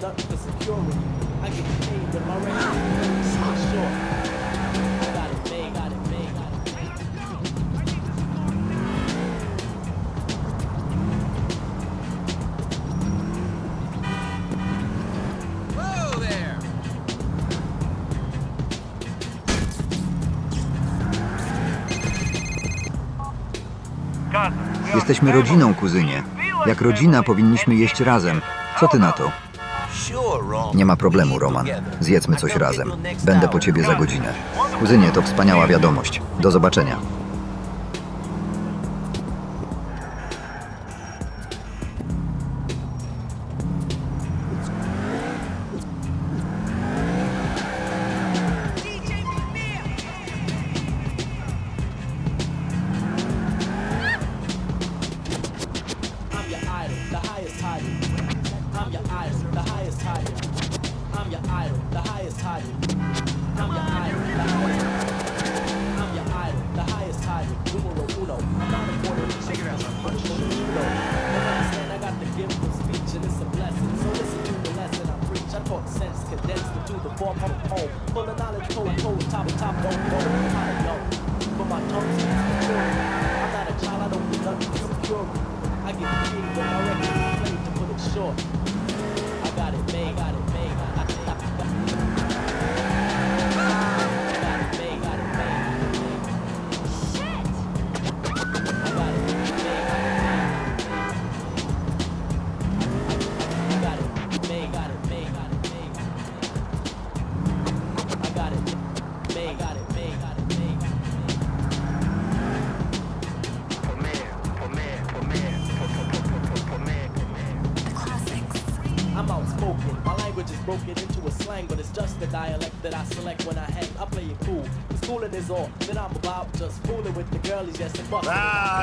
for security. I get paid my rent. For sure. Got it made, got it made, got it made. Whoa there! Jesteśmy rodziną, kuzynie. Jak rodzina powinniśmy jeść razem. Co ty na to? Nie ma problemu, Roman. Zjedzmy coś razem. Będę po ciebie za godzinę. Kuzynie, to wspaniała wiadomość. Do zobaczenia.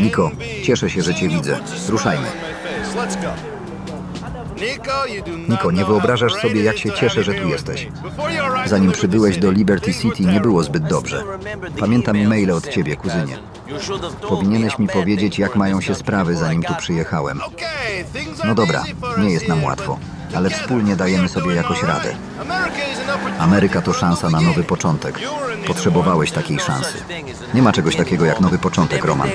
Niko, cieszę się, że cię widzę. Ruszajmy. Niko, nie wyobrażasz sobie, jak się cieszę, że tu jesteś. Zanim przybyłeś do Liberty City, nie było zbyt dobrze. Pamiętam e-maile od ciebie, kuzynie. Powinieneś mi powiedzieć, jak mają się sprawy, zanim tu przyjechałem. No dobra, nie jest nam łatwo, ale wspólnie dajemy sobie jakoś radę. Ameryka to szansa na nowy początek. Potrzebowałeś takiej szansy. Nie ma czegoś takiego jak nowy początek, Roman.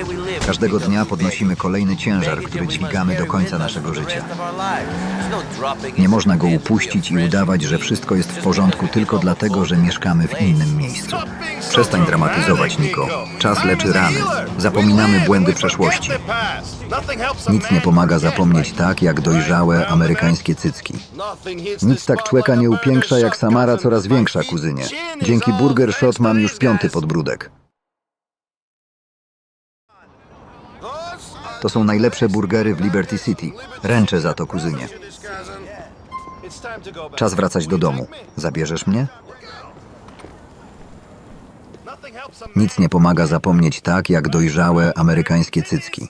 Każdego dnia podnosimy kolejny ciężar, który dźwigamy do końca naszego życia. Nie można go upuścić i udawać, że wszystko jest w porządku tylko dlatego, że mieszkamy w innym miejscu. Przestań dramatyzować, Niko. Czas leczy rany. Zapominamy błędy przeszłości. Nic nie pomaga zapomnieć tak, jak dojrzałe amerykańskie cycki. Nic tak człeka nie upiększa, jak Samara coraz większa, kuzynie. Dzięki Burger Shot mam już piąty podbródek. To są najlepsze burgery w Liberty City. Ręczę za to, kuzynie. Czas wracać do domu. Zabierzesz mnie? Nic nie pomaga zapomnieć tak, jak dojrzałe amerykańskie cycki.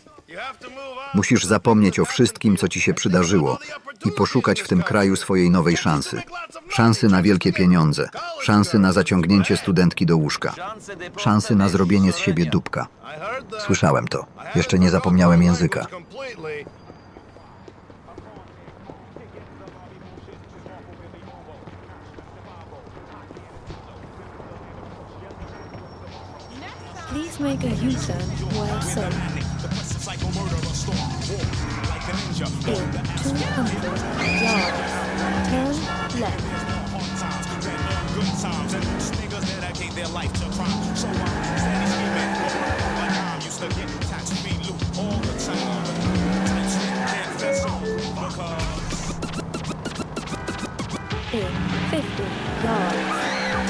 Musisz zapomnieć o wszystkim, co ci się przydarzyło i poszukać w tym kraju swojej nowej szansy. Szansy na wielkie pieniądze, szansy na zaciągnięcie studentki do łóżka, szansy na zrobienie z siebie dupka. Słyszałem to. Jeszcze nie zapomniałem języka. Please make a U-turn where safe. In 200 yards, turn left. In 50 yards,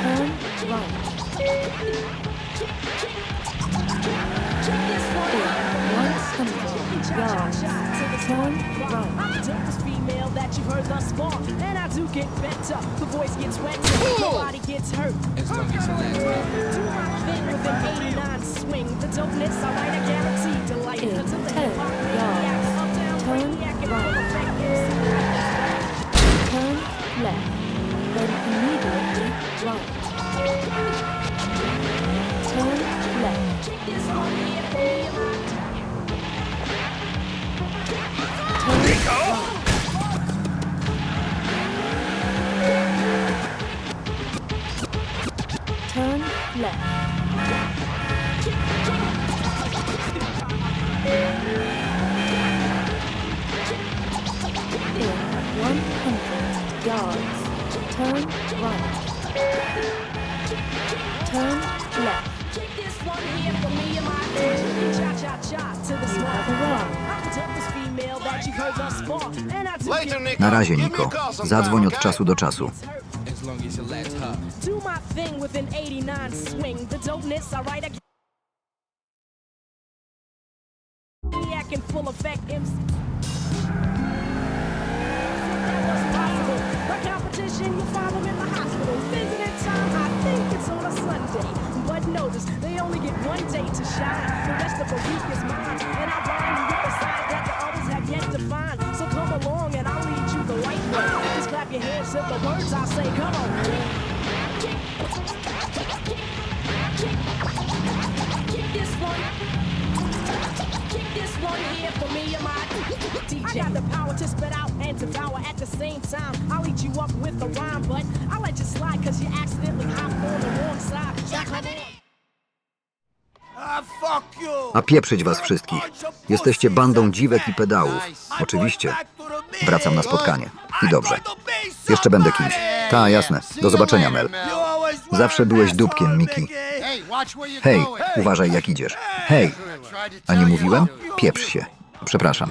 turn right. In 100 yards, turn right. Toughest female that you've heard thus far. And I do get better. The voice gets wetter. Nobody gets hurt. It's gonna get your last name. Do my thing with an 89 swing. The dopeness, I write, I guarantee delight. In Until the 10 hip-hop yards, maniac, uptown turn brainiac, and right. full effect MC. Turn left, then immediately right. is only. Razie, Niko. Zadzwoń od czasu do czasu. Do my thing with an 89 swing. The dopeness, I write a Maniac in full effect MC. That was possible. The competition, you find them in the hospital. Visiting time, I think it's on a Sunday. But notice, they only get one day to shine. The rest of the week is mine. And I your hands to the words I say. Come on. Kick this one. Kick this one here for me and my DJ. I got the power to spit out and devour at the same time. I'll eat you up with the rhyme, but I'll let you slide cause you accidentally hopped on the wrong side. Come on. A pieprzyć was wszystkich. Jesteście bandą dziwek i pedałów. Oczywiście. Wracam na spotkanie. I dobrze. Jeszcze będę kimś. Ta, jasne. Do zobaczenia, Mel. Zawsze byłeś dupkiem, Miki. Hej, uważaj jak idziesz. Hej, a nie mówiłem? Pieprz się. Przepraszam.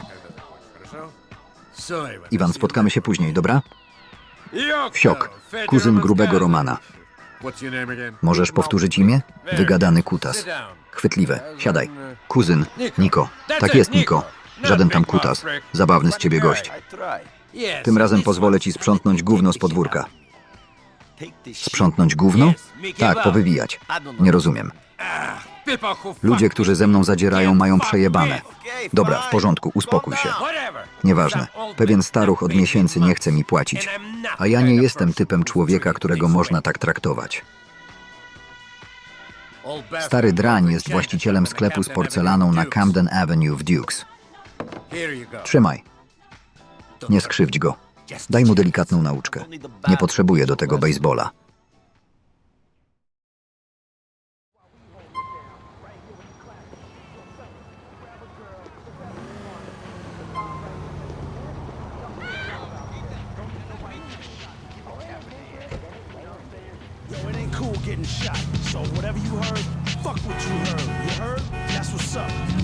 Iwan, spotkamy się później, dobra? Wsiok, kuzyn grubego Romana. Możesz powtórzyć imię? Wygadany kutas. Chwytliwe. Siadaj. Kuzyn. Niko. Tak jest, Niko. Żaden tam kutas. Zabawny z ciebie gość. Tym razem pozwolę ci sprzątnąć gówno z podwórka. Sprzątnąć gówno? Tak, powywijać. Nie rozumiem. Ludzie, którzy ze mną zadzierają, mają przejebane. Dobra, w porządku, uspokój się. Nieważne. Pewien staruch od miesięcy nie chce mi płacić. A ja nie jestem typem człowieka, którego można tak traktować. Stary drań jest właścicielem sklepu z porcelaną na Camden Avenue w Dukes. Trzymaj. Nie skrzywdź go. Daj mu delikatną nauczkę. Nie potrzebuję do tego baseballa.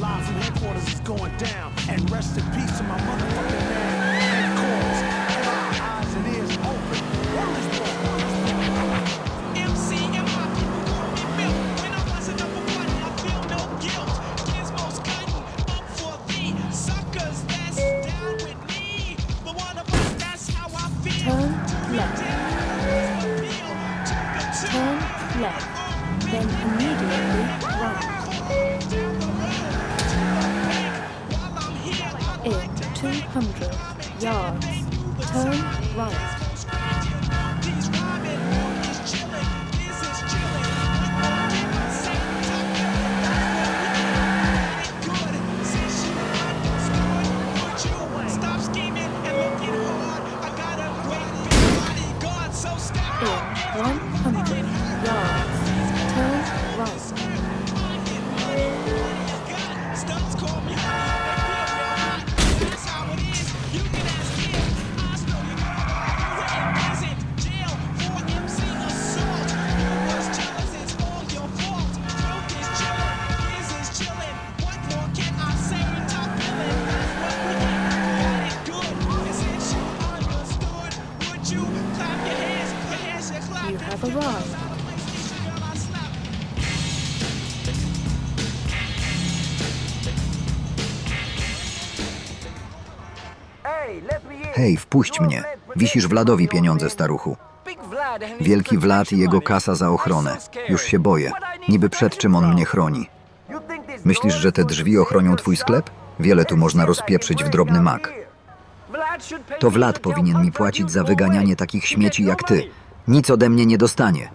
Live from headquarters is going down. And rest in peace to my motherfucking man, yards. Turn right. Hej, wpuść mnie. Wisisz Vladowi pieniądze, staruchu. Wielki Vlad i jego kasa za ochronę. Już się boję. Niby przed czym on mnie chroni. Myślisz, że te drzwi ochronią twój sklep? Wiele tu można rozpieprzyć w drobny mak. To Vlad powinien mi płacić za wyganianie takich śmieci jak ty. Nic ode mnie nie dostanie.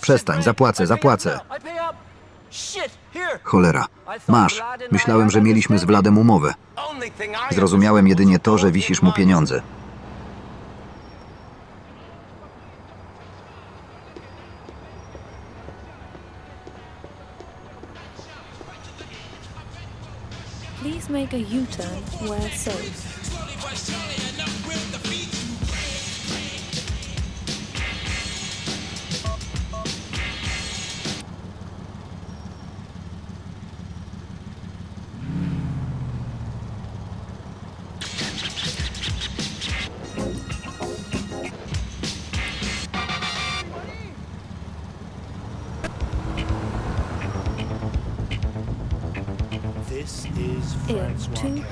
Przestań, zapłacę, zapłacę. Cholera. Masz. Myślałem, że mieliśmy z Wladem umowę. Zrozumiałem jedynie to, że wisisz mu pieniądze. Please make a U-turn where safe.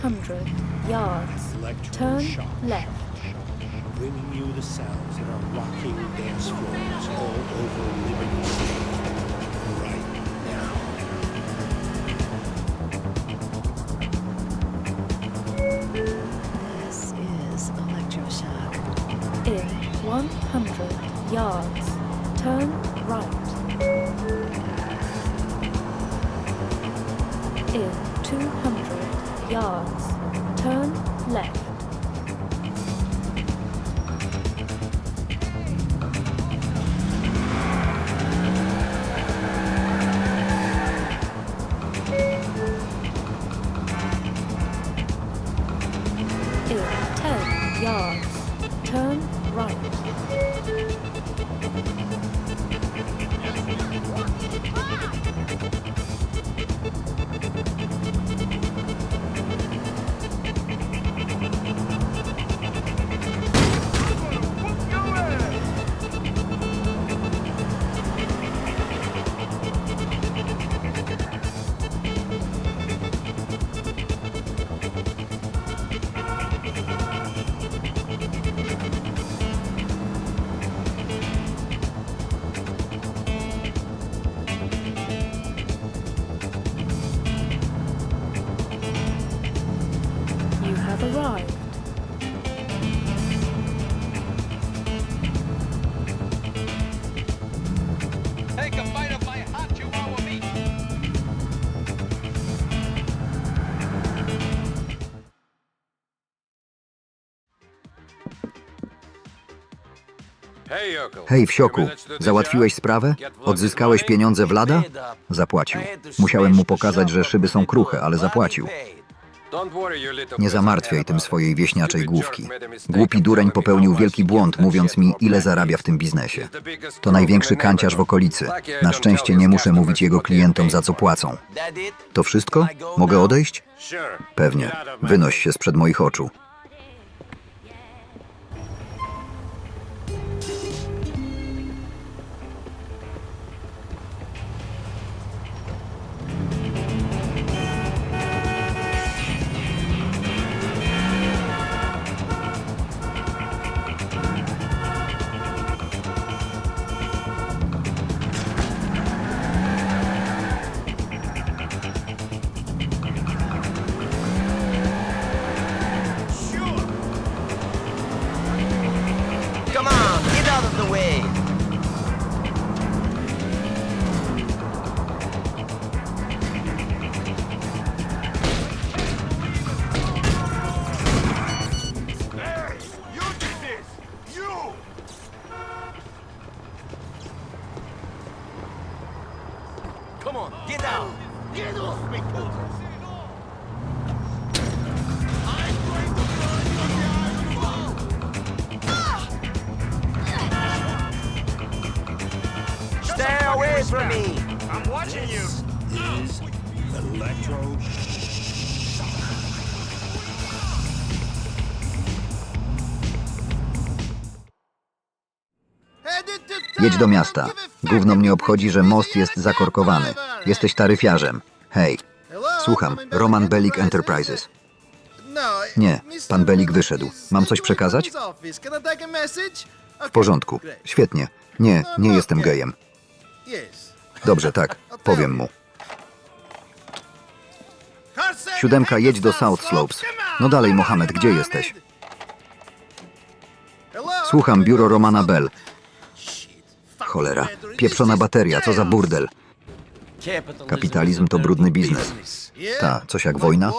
200 yards, turn left. bringing you the sounds that are rocking dance floors all over Liberty right now. This is electroshock. In 100 yards, turn right. In 200 yards, turn left. Hej, wsioku, załatwiłeś sprawę? Odzyskałeś pieniądze Wlada? Zapłacił. Musiałem mu pokazać, że szyby są kruche, ale zapłacił. Nie zamartwiaj tym swojej wieśniaczej główki. Głupi dureń popełnił wielki błąd, mówiąc mi, ile zarabia w tym biznesie. To największy kanciarz w okolicy. Na szczęście nie muszę mówić jego klientom, za co płacą. To wszystko? Mogę odejść? Pewnie. Wynoś się sprzed moich oczu. Away from me. I'm watching you. Is electro Jedź do miasta. Gówno mnie obchodzi, że most jest zakorkowany. Jesteś taryfiarzem. Hej, słucham. Roman Bellic Enterprises. Nie, pan Belik wyszedł. Mam coś przekazać? W porządku. Świetnie. Nie, nie jestem gejem. Dobrze, tak. Powiem mu. Siódemka, jedź do South Slopes. No dalej, Mohamed, gdzie jesteś? Słucham, biuro Romana Bell. Cholera. Pieprzona bateria, co za burdel. Kapitalizm to brudny biznes. Ta, coś jak wojna?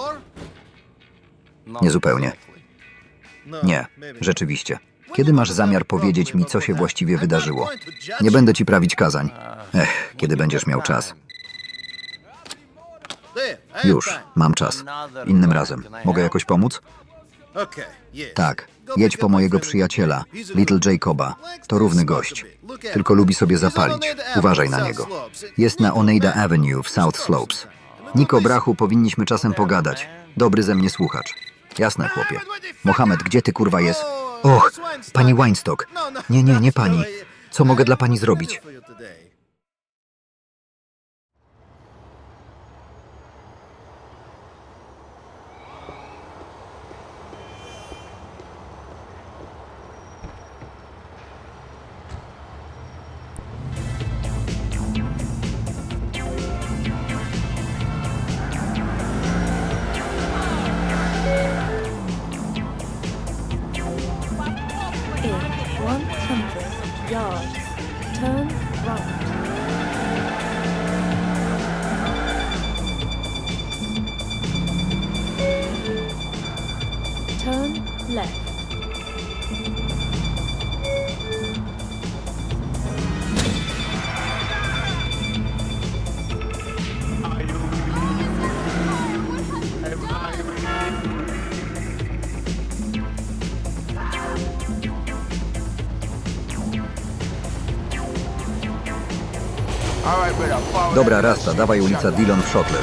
Niezupełnie. Nie, rzeczywiście. Kiedy masz zamiar powiedzieć mi, co się właściwie wydarzyło? Nie będę ci prawić kazań. Ech, kiedy będziesz miał czas. Już, mam czas. Innym razem. Mogę jakoś pomóc? Tak, jedź po mojego przyjaciela, Little Jacoba. To równy gość. Tylko lubi sobie zapalić. Uważaj na niego. Jest na Oneida Avenue w South Slopes. Niko, brachu, powinniśmy czasem pogadać. Dobry ze mnie słuchacz. Jasne, chłopie. Mohamed, gdzie ty kurwa jest? Och, pani Weinstock. Nie, nie, nie pani. Co mogę dla pani zrobić? Dobra, Rasta, dawaj ulica Dillon w Shotler.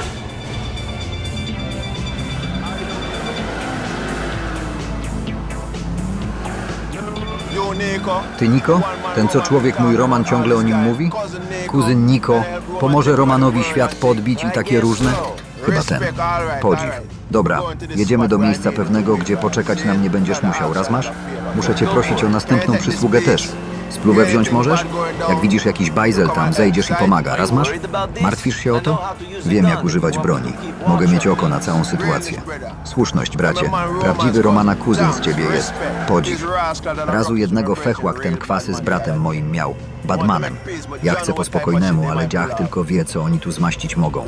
Ty, Niko? Ten, co człowiek mój Roman ciągle o nim mówi? Kuzyn Niko, pomoże Romanowi świat podbić i takie różne? Chyba ten. Podziw. Dobra, jedziemy do miejsca pewnego, gdzie poczekać nam nie będziesz musiał. Raz masz? Muszę cię prosić o następną przysługę też. Spluwę wziąć możesz? Jak widzisz jakiś bajzel tam, zejdziesz i pomaga. Raz masz? Martwisz się o to? Wiem, jak używać broni. Mogę mieć oko na całą sytuację. Słuszność, bracie. Prawdziwy Romana kuzyn z ciebie jest. Podziw. Razu jednego fechłak ten kwasy z bratem moim miał. Badmanem. Ja chcę po spokojnemu, ale dziach tylko wie, co oni tu zmaścić mogą.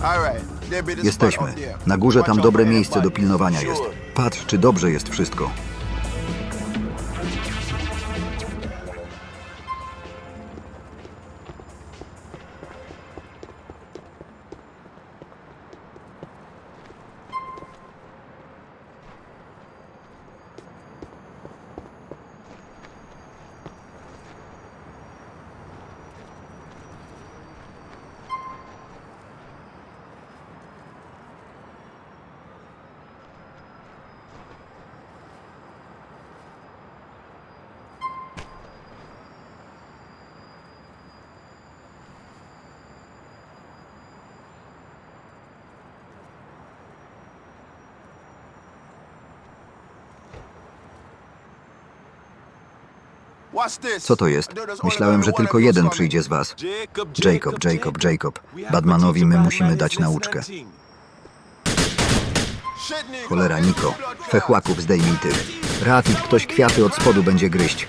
Have arrived. Jesteśmy. Na górze tam dobre miejsce do pilnowania jest. Patrz, czy dobrze jest wszystko. Co to jest? Myślałem, że tylko jeden przyjdzie z was. Jacob, Jacob, Jacob. Badmanowi my musimy dać nauczkę. Cholera, Niko. Fechłaków zdejmij tych. Rafid, ktoś kwiaty od spodu będzie gryźć.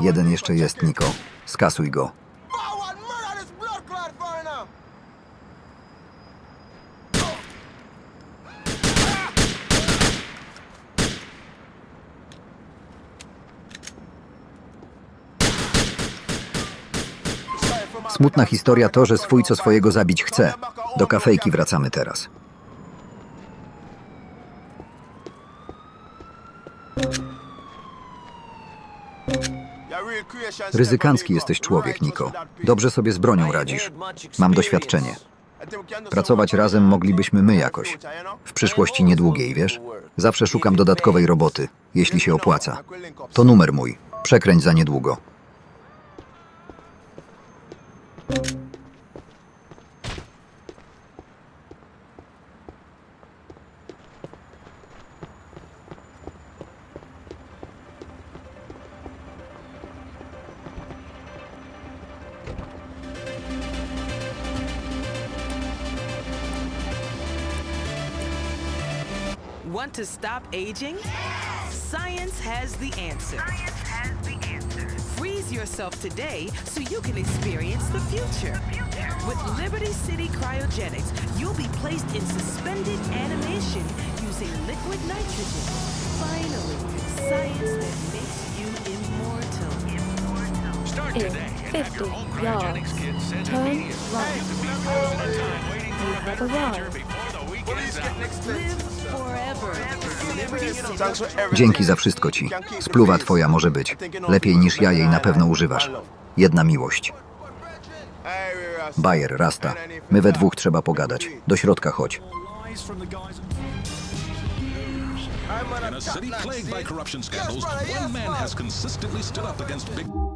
Jeden jeszcze jest, Niko. Skasuj go. Smutna historia to, że swój co swojego zabić chce. Do kafejki wracamy teraz. Ryzykancki jesteś człowiek, Niko. Dobrze sobie z bronią radzisz. Mam doświadczenie. Pracować razem moglibyśmy my jakoś. W przyszłości niedługiej, wiesz? Zawsze szukam dodatkowej roboty, jeśli się opłaca. To numer mój. Przekręć za niedługo. aging? Yes! Science has the answer. Science has the answer. Freeze yourself today so you can experience the future. The future. With Liberty City Cryogenics, you'll be placed in suspended animation using liquid nitrogen. Finally, science that makes you immortal. in 50 yards, turn right. You've arrived. Dzięki za wszystko ci. Spluwa twoja może być. Lepiej niż ja jej na pewno używasz. Jedna miłość. Bayer, Rasta. My we dwóch trzeba pogadać. Do środka chodź. City plagued by corruption scandals, one man has consistently stood up against big.